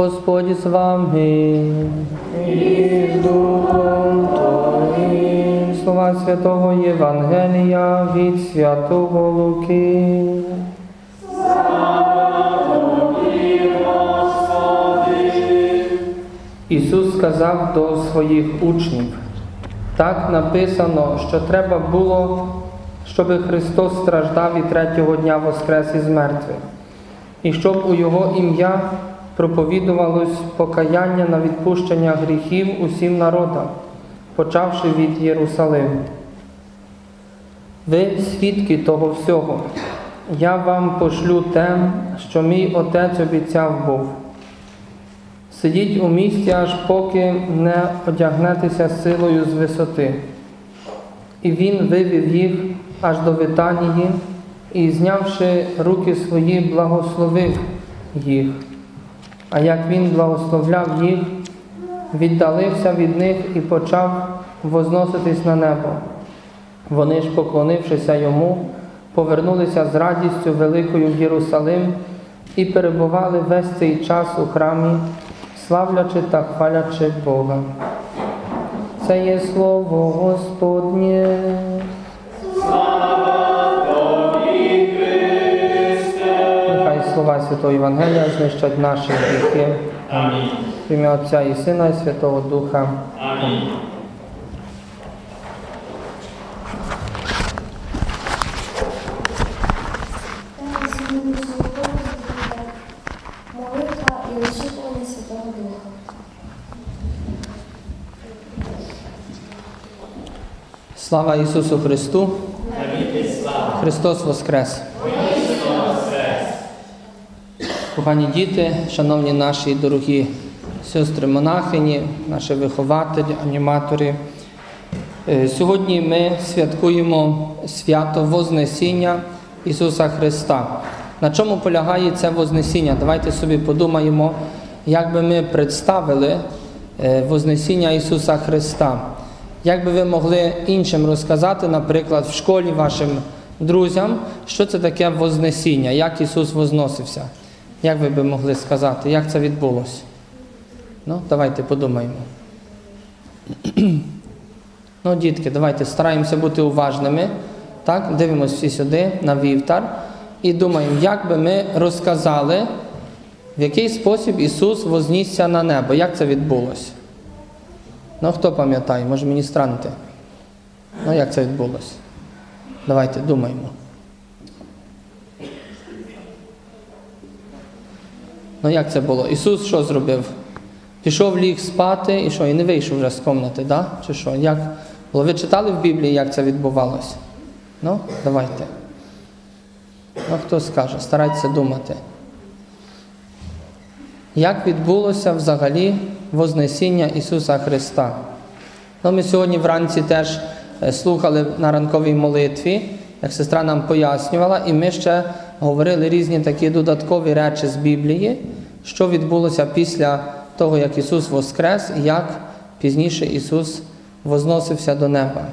Господь з вами. І з Духом Твоїм. Слова Святого Євангелія від Святого Луки. Ісус сказав до своїх учнів, так написано, що треба було, щоб Христос страждав і третього дня воскрес із мертвих, і щоб у Його ім'я проповідувалось покаяння на відпущення гріхів усім народам, почавши від Єрусалиму. Ви свідки того всього. Я вам пошлю те, що мій отець обіцяв був. Сидіть у місті, аж поки не одягнетеся силою з висоти. І він вивів їх аж до Витанії і, знявши руки свої, благословив їх. А як він благословляв їх, віддалився від них і почав возноситись на небо. Вони ж, поклонившися йому, повернулися з радістю великою в Єрусалим і перебували весь цей час у храмі, славлячи та хвалячи Бога. Це є слово Господнє. Нехай Святого Євангелія знищать наші гріхи. Амінь. В ім'я Отця і Сина, і Святого Духа. Амінь. Слава Ісусу Христу! Христос Воскрес! Кохані діти, шановні наші дорогі сестри монахині, наші вихователі, аніматори. Е, Сьогодні ми святкуємо свято Вознесіння Ісуса Христа. На чому полягає це Вознесіння? Давайте собі подумаємо, як би ми представили е, Вознесіння Ісуса Христа. Як би ви могли іншим розказати, наприклад, в школі вашим друзям, що це таке Вознесіння, як Ісус возносився? Як ви би могли сказати, як це відбулося? Ну, давайте подумаємо. Ну, дітки, давайте стараємося бути уважними. Так, дивимося всі сюди на вівтар і думаємо, як би ми розказали, в який спосіб Ісус вознісся на небо. Як це відбулося? Ну, хто пам'ятає, може міністранти? Ну, як це відбулося? Давайте думаємо. Ну, як це було? Ісус що зробив? Пішов ліг спати і що? І не вийшов вже з кімнати, да? чи що? Як було? Ви читали в Біблії, як це відбувалося? Ну, давайте. Ну, хто скаже, старайтеся думати. Як відбулося взагалі Вознесіння Ісуса Христа? Ну, ми сьогодні вранці теж е, слухали на ранковій молитві, як сестра нам пояснювала, і ми ще говорили різні такі додаткові речі з Біблії, що відбулося після того, як Ісус воскрес, і як пізніше Ісус возносився до неба.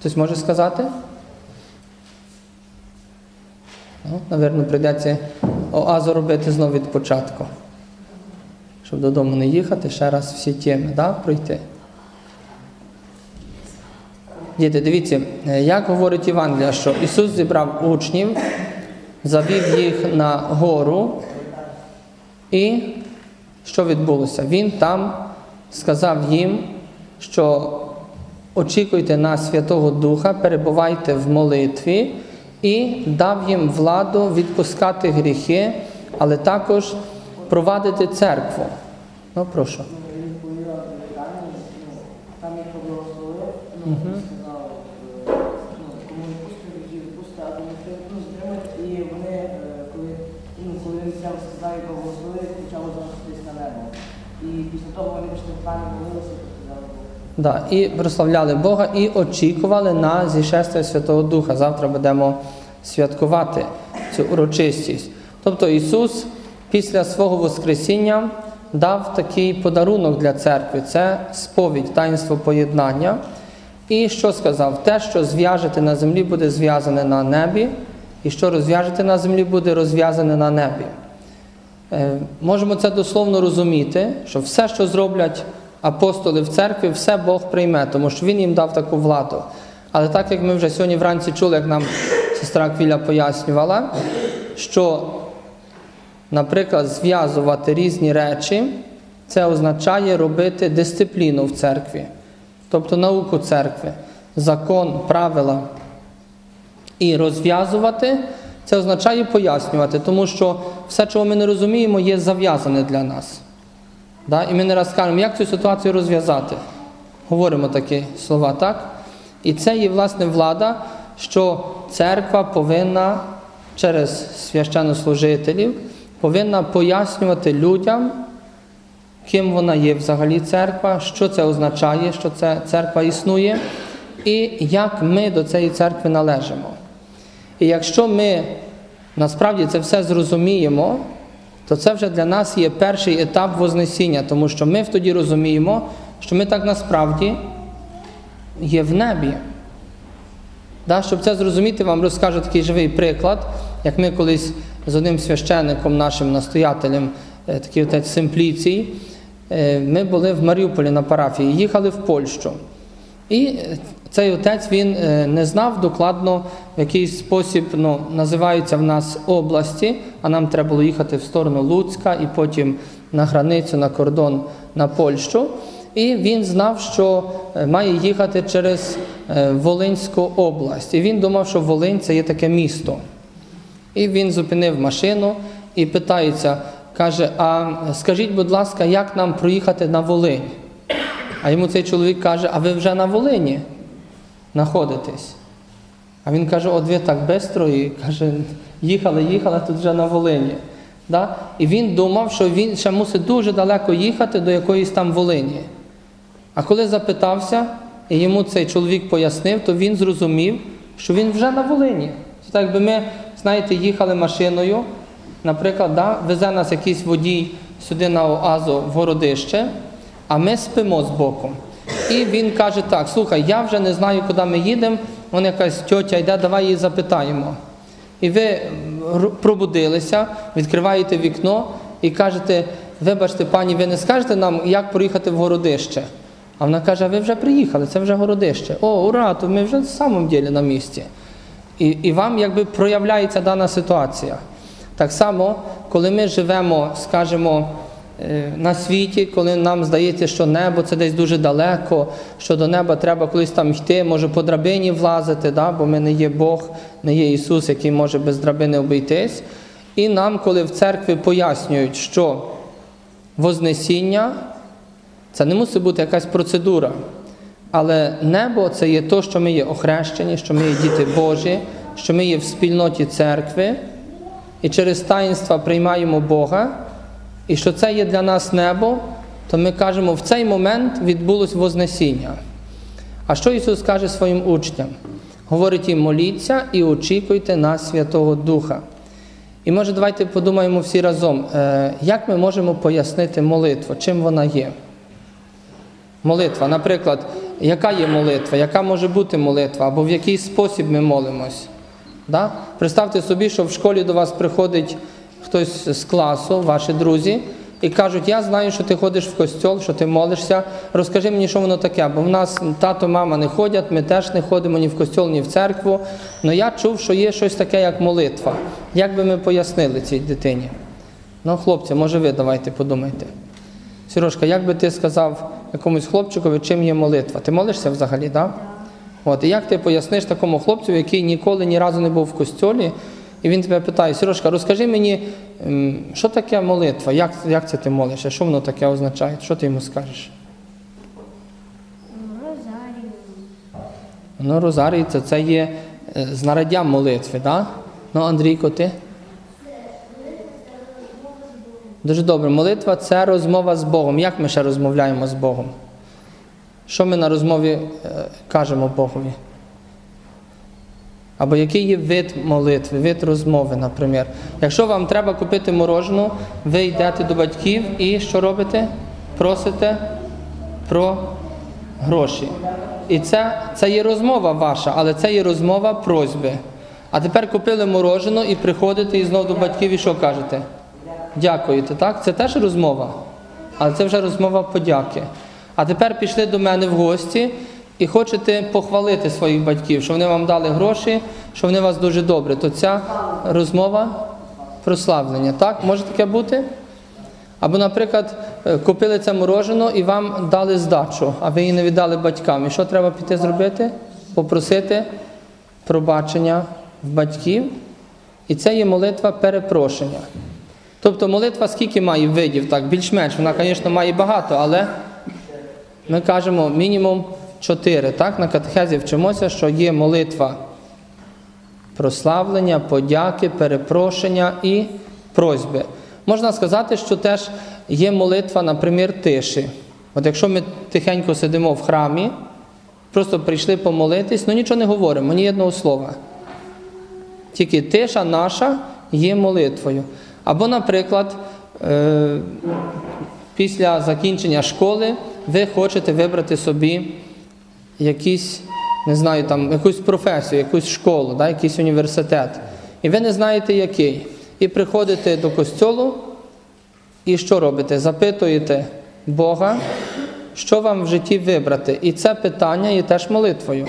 Хтось може сказати? Ну, Навірно, прийдеться оазу робити знову від початку. Щоб додому не їхати, ще раз всі теми да, пройти. Діти, дивіться, е, як говорить Євангелія, що Ісус зібрав учнів, завів їх на гору, і що відбулося? Він там сказав їм, що очікуйте на Святого Духа, перебувайте в молитві і дав їм владу відпускати гріхи, але також провадити церкву. Ну, прошу. Там їх поблагословив, ну, сказав, е, ну, кому відпустити, ті відпусти, а кому не ну, затримати. І вони, е, коли, ну, коли він прямо сказав і поблагословив, почали після того вони пішли молилися. Да, і прославляли Бога і очікували на зішестя Святого Духа. Завтра будемо святкувати цю урочистість. Тобто Ісус після свого Воскресіння дав такий подарунок для церкви це сповідь, таїнство поєднання. І що сказав? Те, що зв'яжете на землі, буде зв'язане на небі, і що розв'яжете на землі, буде розв'язане на небі. Е, Можемо це дословно розуміти, що все, що зроблять апостоли в церкві, все Бог прийме, тому що Він їм дав таку владу. Але так як ми вже сьогодні вранці чули, як нам сестра Квіля пояснювала, що, наприклад, зв'язувати різні речі, це означає робити дисципліну в церкві, тобто науку церкви, закон, правила. І розв'язувати це означає пояснювати, тому що все, чого ми не розуміємо, є зав'язане для нас. Да? І ми не раз кажемо, як цю ситуацію розв'язати. Говоримо такі слова, так? І це є власне влада, що церква повинна через священнослужителів повинна пояснювати людям, ким вона є взагалі церква, що це означає, що це церква існує, і як ми до цієї церкви належимо. І якщо ми насправді це все зрозуміємо, то це вже для нас є перший етап Вознесіння, тому що ми тоді розуміємо, що ми так насправді є в небі. Да, щоб це зрозуміти, вам розкажу такий живий приклад, як ми колись з одним священником, нашим настоятелем, е, такий отець Симпліцій, е, ми були в Маріуполі на парафії, їхали в Польщу. І цей отець він е, не знав докладно, в який спосіб ну, називаються в нас області, а нам треба було їхати в сторону Луцька і потім на границю, на кордон на Польщу. І він знав, що е, має їхати через е, Волинську область. І він думав, що Волинь це є таке місто. І він зупинив машину і питається, каже: А скажіть, будь ласка, як нам проїхати на Волинь? А йому цей чоловік каже, а ви вже на Волині знаходитесь. А він каже, от ви так швидко, і каже, їхали, їхали, тут вже на Волині. Да? І він думав, що він ще мусить дуже далеко їхати до якоїсь там Волині. А коли запитався, і йому цей чоловік пояснив, то він зрозумів, що він вже на Волині. Це так, якби ми, знаєте, їхали машиною, наприклад, да, везе нас якийсь водій сюди на Оазу в городище, а ми спимо з боком. І він каже так: слухай, я вже не знаю, куди ми їдемо, вон якась тьотя йде, давай її запитаємо. І ви пробудилися, відкриваєте вікно і кажете, вибачте, пані, ви не скажете нам, як проїхати в городище? А вона каже, ви вже приїхали, це вже городище. О, ура, то ми вже в самому ділі на місці. І, і вам якби проявляється дана ситуація. Так само, коли ми живемо, скажімо, на світі, коли нам здається, що небо це десь дуже далеко, що до неба треба колись там йти, може по драбині влазити, да? бо ми не є Бог, не є Ісус, який може без драбини обійтись. І нам, коли в церкві пояснюють, що Вознесіння це не мусить бути якась процедура. Але небо це є то, що ми є охрещені, що ми є діти Божі, що ми є в спільноті церкви, і через таїнства приймаємо Бога, і що це є для нас небо, то ми кажемо, в цей момент відбулось Вознесіння. А що Ісус каже своїм учням? Говорить їм, моліться і очікуйте на Святого Духа. І може давайте подумаємо всі разом, е, як ми можемо пояснити молитву, чим вона є. Молитва, наприклад, яка є молитва, яка може бути молитва, або в який спосіб ми молимось. Да? Представте собі, що в школі до вас приходить хтось з класу, ваші друзі, і кажуть, я знаю, що ти ходиш в костьол, що ти молишся, розкажи мені, що воно таке, бо в нас тато, мама не ходять, ми теж не ходимо ні в костьол, ні в церкву. Але я чув, що є щось таке, як молитва. Як би ми пояснили цій дитині? Ну, хлопці, може ви давайте подумайте. Сережка, як би ти сказав якомусь хлопчикові, чим є молитва? Ти молишся взагалі, так? Да? От, і як ти поясниш такому хлопцю, який ніколи ні разу не був в костьолі, і він тебе питає, Сережка, розкажи мені, що таке молитва? Як, як це ти молишся? Що воно таке означає? Що ти йому скажеш? Розарію. Ну, розарій це, це є е, молитви, так? Ну, Андрійко, ти? Дуже добре. Молитва це розмова з Богом. Як ми ще розмовляємо з Богом? Що ми на розмові е, кажемо Богові? Або який є вид молитви, вид розмови, наприклад. Якщо вам треба купити морожену, ви йдете до батьків і що робите? Просите про гроші. І це, це є розмова ваша, але це є розмова просьби. А тепер купили морожену і приходите і знову до батьків і що кажете? дякуєте, так? Це теж розмова, але це вже розмова подяки. А тепер пішли до мене в гості і хочете похвалити своїх батьків, що вони вам дали гроші, що вони вас дуже добре. То ця розмова прославлення, так? Може таке бути? Або, наприклад, е, купили це морожено і вам дали здачу, а ви її не віддали батькам. І що треба піти зробити? Попросити пробачення в батьків. І це є молитва перепрошення. Тобто молитва скільки має видів, так, більш-менш, вона, звісно, має багато, але ми кажемо мінімум чотири. Так? На катехезі вчимося, що є молитва прославлення, подяки, перепрошення і просьби. Можна сказати, що теж є молитва, наприклад, тиші. От якщо ми тихенько сидимо в храмі, просто прийшли помолитись, ну нічого не говоримо, ні одного слова. Тільки тиша наша є молитвою. Або, наприклад, е, після закінчення школи ви хочете вибрати собі якийсь, не знаю, там, якусь професію, якусь школу, да, якийсь університет. І ви не знаєте, який. І приходите до костьолу, і що робите? Запитуєте Бога, що вам в житті вибрати. І це питання є теж молитвою.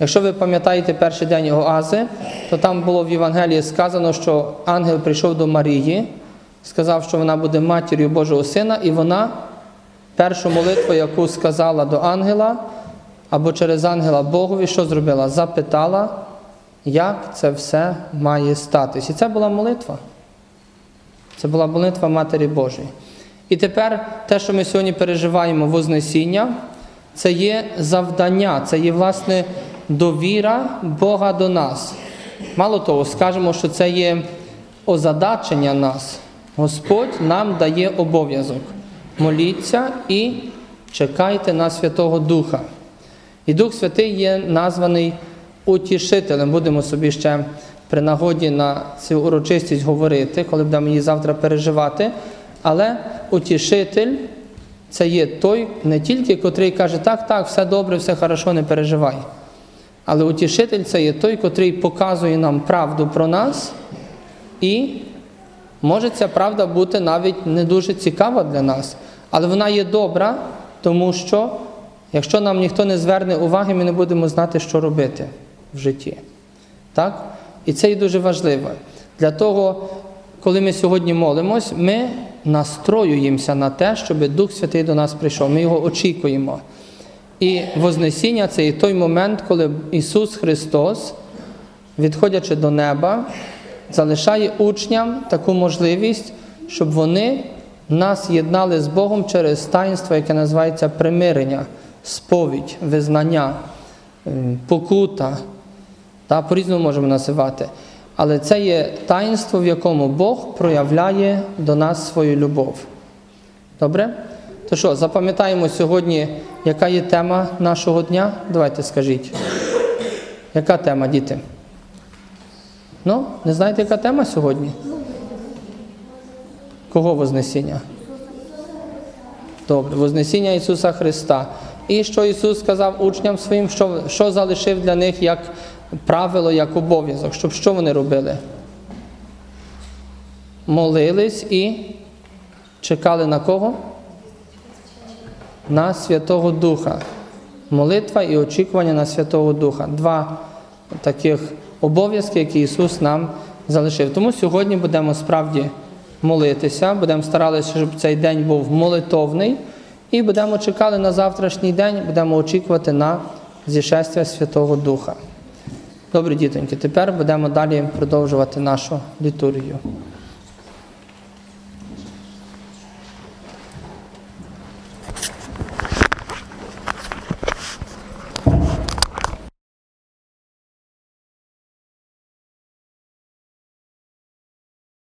Якщо ви пам'ятаєте перший день Оази, то там було в Євангелії сказано, що ангел прийшов до Марії, сказав, що вона буде матір'ю Божого Сина, і вона першу молитву, яку сказала до ангела, або через ангела Богові, що зробила? Запитала, як це все має статись. І це була молитва. Це була молитва Матері Божої. І тепер те, що ми сьогодні переживаємо Вознесіння, це є завдання, це є, власне, довіра Бога до нас. Мало того, скажемо, що це є озадачення нас. Господь нам дає обов'язок. Моліться і чекайте на Святого Духа. І Дух Святий є названий утішителем. Будемо собі ще при нагоді на цю урочистість говорити, коли будемо її завтра переживати. Але утішитель це є той, не тільки котрий каже, так, так, все добре, все хорошо, не переживай. Але утішитель це є той, котрий показує нам правду про нас, і може ця правда бути навіть не дуже цікава для нас, але вона є добра, тому що якщо нам ніхто не зверне уваги, ми не будемо знати, що робити в житті. Так? І це є дуже важливо. Для того, коли ми сьогодні молимось, ми настроюємося на те, щоб Дух Святий до нас прийшов. Ми його очікуємо. І Вознесіння це і той момент, коли Ісус Христос, відходячи до неба, залишає учням таку можливість, щоб вони нас єднали з Богом через таїнство, яке називається примирення, сповідь, визнання, покута. Та, по-різному можемо називати. Але це є таїнство, в якому Бог проявляє до нас свою любов. Добре? То що, запам'ятаємо сьогодні, яка є тема нашого дня? Давайте скажіть. Яка тема, діти? Ну, не знаєте, яка тема сьогодні? Кого Вознесіння? Добре, Вознесіння Ісуса Христа. І що Ісус сказав учням своїм, що, що залишив для них як правило, як обов'язок, щоб що вони робили? Молились і чекали на кого? На Святого Духа. Молитва і очікування на Святого Духа. Два таких обов'язки, які Ісус нам залишив. Тому сьогодні будемо справді молитися, будемо старатися, щоб цей день був молитовний, і будемо чекати на завтрашній день, будемо очікувати на зішестя Святого Духа. Добре, дітоньки, тепер будемо далі продовжувати нашу літургію.